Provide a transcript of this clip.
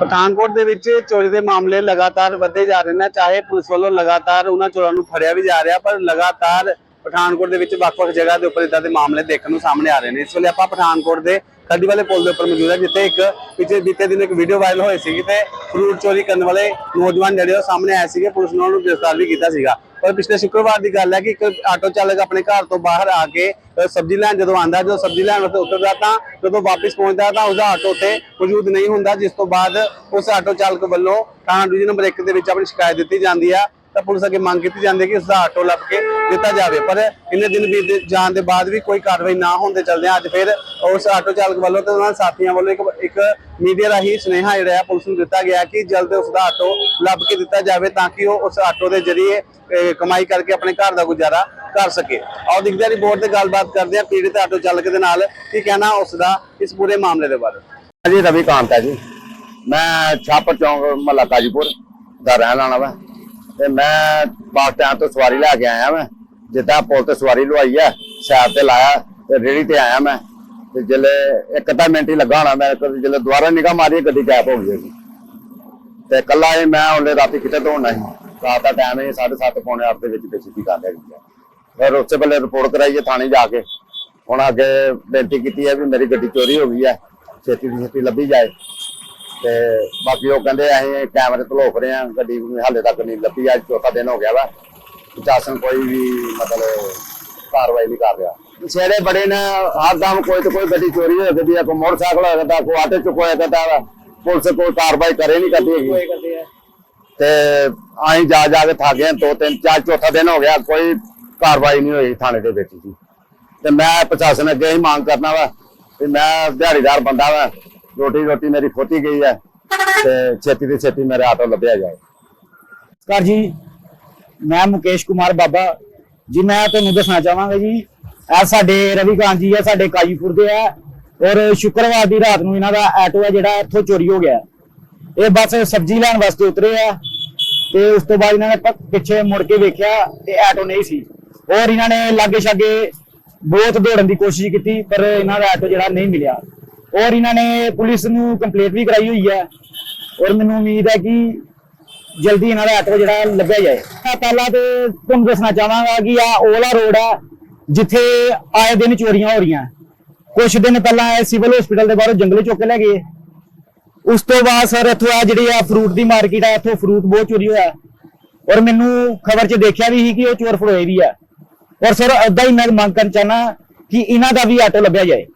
ਪਠਾਨਕੋਟ ਦੇ ਵਿੱਚ ਚੋਰੀ ਦੇ ਮਾਮਲੇ ਲਗਾਤਾਰ ਵਧਦੇ ਜਾ ਰਹੇ ਨੇ, ਚਾਹੇ ਪੁਲਿਸ ਵੱਲੋਂ ਲਗਾਤਾਰ ਉਹਨਾਂ ਚੋਰਾਂ ਨੂੰ ਫੜਿਆ ਵੀ ਜਾ ਰਿਹਾ, ਪਰ ਲਗਾਤਾਰ ਪਠਾਨਕੋਟ ਦੇ ਵਿੱਚ ਵੱਖ-ਵੱਖ ਜਗ੍ਹਾ ਦੇ ਉੱਪਰ ਇਦਾਂ ਦੇ ਮਾਮਲੇ ਦੇਖਣ ਨੂੰ ਸਾਹਮਣੇ ਆ ਰਹੇ ਨੇ। ਇਸ ਵੇਲੇ ਆਪਾਂ ਪਠਾਨਕੋਟ ਦੇ ਖੱਡੀ ਵਾਲੇ ਪੁਲ ਦੇ ਉੱਪਰ ਮੌਜੂਦ ਹੈ, ਜਿੱਥੇ ਇੱਕ ਪਿਛੇ ਬੀਤੇ ਦਿਨ ਇੱਕ ਵੀਡੀਓ ਵਾਇਰਲ ਹੋਈ ਸੀਗੀ ਤੇ ਫਰੂਟ ਚੋਰੀ ਕਰਨ ਵਾਲੇ ਨੌਜਵਾਨ ਜਿਹੜੇ ਉਹ ਸਾਹਮਣੇ ਆਏ ਸੀਗੇ, ਪੁਲਿਸ ਨੇ ਉਹਨਾਂ ਨੂੰ ਗ੍ਰਿਫਤਾਰ ਵੀ ਕੀਤਾ ਸੀਗਾ। ਪਰ ਪਿਛਲੇ ਸ਼ੁੱਕਰਵਾਰ ਦੀ ਗੱਲ ਹੈ ਕਿ ਇੱਕ ਆਟੋ ਚਾਲਕ ਆਪਣੇ ਘਰ ਤੋਂ ਬਾਹਰ ਆ ਕੇ ਸਬਜ਼ੀ ਲੈਣ ਜਦੋਂ ਆਂਦਾ ਜਦੋਂ ਸਬਜ਼ੀ ਲੈਣ ਵਾਸਤੇ ਉਤਰਦਾ ਤਾਂ ਜਦੋਂ ਵਾਪਸ ਪਹੁੰਚਦਾ ਤਾਂ ਉਹਦਾ ਆਟੋ ਉੱਤੇ ਮੌਜੂਦ ਨਹੀਂ ਹੁੰਦਾ, ਜਿਸ ਤੋਂ ਬਾਅਦ ਉਸ ਆਟੋ ਚਾਲਕ ਵੱਲੋਂ ਥਾਣਾ ਡਿਵੀਜ਼ਨ ਨੰਬਰ 1 ਦੇ ਵਿੱਚ ਆਪਣੀ ਸ਼ਿਕਾਇਤ ਦਿੱਤੀ ਜਾਂਦੀ ਆ। ਤਾਂ ਪੁਲਿਸ ਅੱਗੇ ਮੰਗ ਕੀਤੀ ਜਾਂਦੀ ਹੈ ਕਿ ਉਸ ਦਾ ਆਟੋ ਲੱਭ ਕੇ ਦਿੱਤਾ ਜਾਵੇ। ਪਰ ਇੰਨੇ ਦਿਨ ਬੀਤ ਜਾਣ ਦੇ ਬਾਅਦ ਵੀ ਕੋਈ ਕਾਰਵਾਈ ਨਾ ਹੋਣ ਦੇ ਚਲਦੇ ਅੱਜ ਫਿਰ ਉਸ ਆਟੋ ਚਾਲਕ ਵੱਲੋਂ ਤੇ ਉਹਨਾਂ ਸਾਥੀਆਂ ਵੱਲੋਂ ਇੱਕ ਇੱਕ ਮੀਡੀਆ ਰਾਹੀਂ ਸੁਨੇਹਾ ਜਿਹੜਾ ਪੁਲਿਸ ਨੂੰ ਦਿੱਤਾ ਗਿਆ ਕਿ ਜਲਦ ਉਸ ਦਾ ਆਟੋ ਲੱਭ ਕੇ ਦਿੱਤਾ ਜਾਵੇ ਤਾਂ ਕਿ ਉਹ ਉਸ ਆਟੋ ਦੇ ਜ਼ਰੀਏ ਅਹ, ਕਮਾਈ ਕਰਕੇ ਆਪਣੇ ਘਰ ਦਾ ਗੁਜ਼ਾਰਾ ਕਰ ਸਕੇ। ਆਓ ਦਿਖਦੇ ਹਾਂ ਰਿਪੋਰਟ ਤੇ ਗੱਲਬਾਤ ਕਰਦੇ ਆ ਪੀੜਤ ਆਟੋ ਚਾਲਕ ਦੇ ਨਾਲ ਕੀ ਕਹਿਣਾ ਉਸ ਦਾ ਇਸ ਪੂਰੇ ਮਾਮਲੇ ਦੇ ਬਾਰੇ। ਜੀ ਰਵੀ ਕਾਂਤ ਹੈ ਜੀ। ਮੈਂ ਛਾਪਰ ਚੌਂਕ ਮਹੱਲਾ ਕਾਜੀਪੁਰ ਦਾ ਰਹਿਣ ਵਾਲਾ ਵਾ। ਤੇ ਮੈਂ ਬੱਸ ਸਟੈਂਡ ਤੋਂ ਸਵਾਰੀ ਲੈ ਕੇ ਆਇਆ ਮੈਂ ਜਿੱਦਾਂ ਪੁਲ ਤੇ ਸਵਾਰੀ ਲਵਾਈ ਹੈ ਸਾਈਡ ਤੇ ਲਾਇਆ ਤੇ ਰੇੜੀ ਤੇ ਆਇਆ ਮੈਂ। ਤੇ ਜਿਲੇ ਇੱਕ ਅੱਧਾ ਮਿੰਟ ਹੀ ਲੱਗਾ ਹੋਣਾ ਮੈਂ ਜਿਲੇ ਦੁਬਾਰਾ ਨਿਗਾਹ ਮਾਰੀ ਗੱਡੀ ਗੈਪ ਹੋ ਗਈ ਤੇ ਕੱਲਾ ਇਹ ਮੈਂ ਉਹਨੇ ਰਾਤੀ ਕਿਤੇ ਦੌੜਨਾ ਸੀ। ਰਾਤ ਦਾ ਟਾਈਮ ਹੈ 7:30 ਪੌਣੇ 8 ਦੇ ਵਿੱਚ ਬੇਇੱਜ਼ਤੀ ਕਰ ਲਿਆ ਜੀ। ਫਿਰ ਉਸੇ ਵੇਲੇ ਰਿਪੋਰਟ ਕਰਾਈ ਥਾਣੇ ਜਾ ਕੇ। ਹੁਣ ਅੱਗੇ ਬੇਨਤੀ ਕੀਤੀ ਹੈ ਵੀ ਮੇਰੀ ਗੱਡੀ ਚੋਰੀ ਹੋ ਗਈ ਹੈ, ਛੇਤੀ ਦੀ ਛੇਤੀ ਲੱਭੀ ਜਾਏ। ਤੇ ਬਾਕੀ ਉਹ ਕਹਿੰਦੇ ਅਸੀਂ ਕੈਮਰੇ ਤੋਂ ਲੋਕ ਰਹੇ ਹਾਂ ਗੱਡੀ ਹਾਲੇ ਤੱਕ ਨਹੀਂ ਲੱਭੀ ਅੱਜ ਚੌਥਾ ਦਿਨ ਹੋ ਗਿਆ ਵਾ। ਪ੍ਰਸ਼ਾਸਨ ਕੋਈ ਵੀ ਮਤਲਬ ਕਾਰਵਾਈ ਨਹੀਂ ਕਰ ਰਿਹਾ। ਸ਼ਹਿਰੇ ਬੜੇ ਨੇ ਹਰਦਮ ਕੋਈ ਤੇ ਕੋਈ ਗੱਡੀ ਚੋਰੀ ਹੋ ਜਾਂਦੀ ਹੈ ਕੋਈ ਮੋਟਰਸਾਈਕਲ ਹੋ ਜਾਂਦਾ ਕੋਈ ਆਟੋ ਚੁੱਕ ਹੋਇਆ ਜਾਂਦਾ ਵਾ ਪੁਲਿਸ ਕੋਈ ਕਾਰਵਾਈ ਕਰੇ ਨਹੀਂ ਕਰਦੀ ਹੈਗੀ। ਤੇ ਅਸੀਂ ਜਾ ਜਾ ਕੇ ਥੱਕ ਗਏ ਦੋ ਤਿੰਨ ਚਾਰ ਚੌਥਾ ਦਿਨ ਹੋ ਗਿਆ ਕੋਈ ਕਾਰਵਾਈ ਨਹੀਂ ਹੋਈ ਥਾਣੇ ਦੇ ਵਿੱਚ ਜੀ। ਤੇ ਮੈਂ ਪ੍ਰਸ਼ਾਸਨ ਅੱਗੇ ਹੀ ਮੰਗ ਕਰਨਾ ਵਾ ਕਿ ਮੈਂ ਦਿਹਾੜੀਦਾਰ ਬੰਦਾ ਵਾ ਰੋਟੀ ਰੋਟੀ ਮੇਰੀ ਖੋਤੀ ਗਈ ਹੈ ਤੇ ਛੇਤੀ ਤੇ ਛੇਤੀ ਮੇਰੇ ਆਟੋ ਲੱਭਿਆ ਜਾਏ। ਨਮਸਕਾਰ ਜੀ, ਮੈਂ ਮੁਕੇਸ਼ ਕੁਮਾਰ ਬਾਬਾ। ਜੀ, ਮੈਂ ਤੁਹਾਨੂੰ ਦੱਸਣਾ ਚਾਹਾਂਗਾ ਜੀ, ਇਹ ਸਾਡੇ ਰਵੀ ਜੀ ਆ, ਸਾਡੇ ਕਾਜੀਪੁਰ ਦੇ ਆ ਔਰ ਸ਼ੁੱਕਰਵਾਰ ਦੀ ਰਾਤ ਨੂੰ ਇਹਨਾਂ ਦਾ ਆਟੋ ਹੈ ਜਿਹੜਾ ਇੱਥੋਂ ਚੋਰੀ ਹੋ ਗਿਆ। ਇਹ ਬਸ ਸਬਜ਼ੀ ਲੈਣ ਵਾਸਤੇ ਉਤਰੇ ਆ ਤੇ ਉਸ ਤੋਂ ਬਾਅਦ ਇਹਨਾਂ ਨੇ ਪਿੱਛੇ ਮੁੜ ਕੇ ਵੇਖਿਆ ਤੇ ਆਟੋ ਨਹੀਂ ਸੀ। ਔਰ ਇਹਨਾਂ ਨੇ ਲਾਗੇ ਛਾਗੇ ਬਹੁਤ ਦੌੜਨ ਦੀ ਕੋਸ਼ਿਸ਼ ਕੀਤੀ, ਪਰ ਇਹਨਾਂ ਦਾ ਆਟੋ ਜਿਹੜਾ ਨਹੀਂ ਮਿਲਿਆ। ਔਰ ਇਹਨਾਂ ਨੇ ਪੁਲਿਸ ਨੂੰ ਕੰਪਲੇਂਟ ਵੀ ਕਰਾਈ ਹੋਈ ਹੈ। ਔਰ ਮੈਨੂੰ ਉਮੀਦ ਹੈ ਕਿ ਜਲਦੀ ਇਹਨਾਂ ਦਾ ਆਟੋ ਜਿਹੜਾ ਲੱਭਿਆ ਜਾਏ। ਮੈਂ ਪਹਿਲਾਂ ਤੇ ਤੁਹਾਨੂੰ ਦੱਸਣਾ ਚਾਹਾਂਗਾ ਕਿ ਆ ਓਲਾ ਰੋਡ ਹੈ ਜਿੱਥੇ ਆਏ ਦਿਨ ਚੋਰੀਆਂ ਹੋ ਰਹੀਆਂ। ਕੁਝ ਦਿਨ ਪਹਿਲਾਂ ਇਹ ਸਿਵਲ ਹਸਪੀਟਲ ਦੇ ਬਾਹਰੋਂ ਜੰਗਲੇ ਚੁੱਕ ਕੇ ਲੈ ਗਏ। ਉਸ ਤੋਂ ਬਾਅਦ ਸਰ ਇੱਥੋਂ ਆ ਜਿਹੜੀ ਆ ਫਰੂਟ ਦੀ ਮਾਰਕੀਟ ਆ, ਇੱਥੋਂ ਫਰੂਟ ਬਹੁਤ ਚੋਰੀ ਹੋਇਆ। ਔਰ ਮੈਨੂੰ ਖਬਰ 'ਚ ਦੇਖਿਆ ਵੀ ਸੀ ਕਿ ਉਹ ਚੋਰ ਫੜੋਏ ਵੀ ਆ। ਔਰ ਸਰ ਏਦਾਂ ਹੀ ਮੈਂ ਮੰਗ ਕਰਨ ਚਾਹਨਾ ਕਿ ਇਹਨਾਂ ਦਾ ਵੀ ਆਟੋ ਲੱਭਿਆ ਜਾਏ।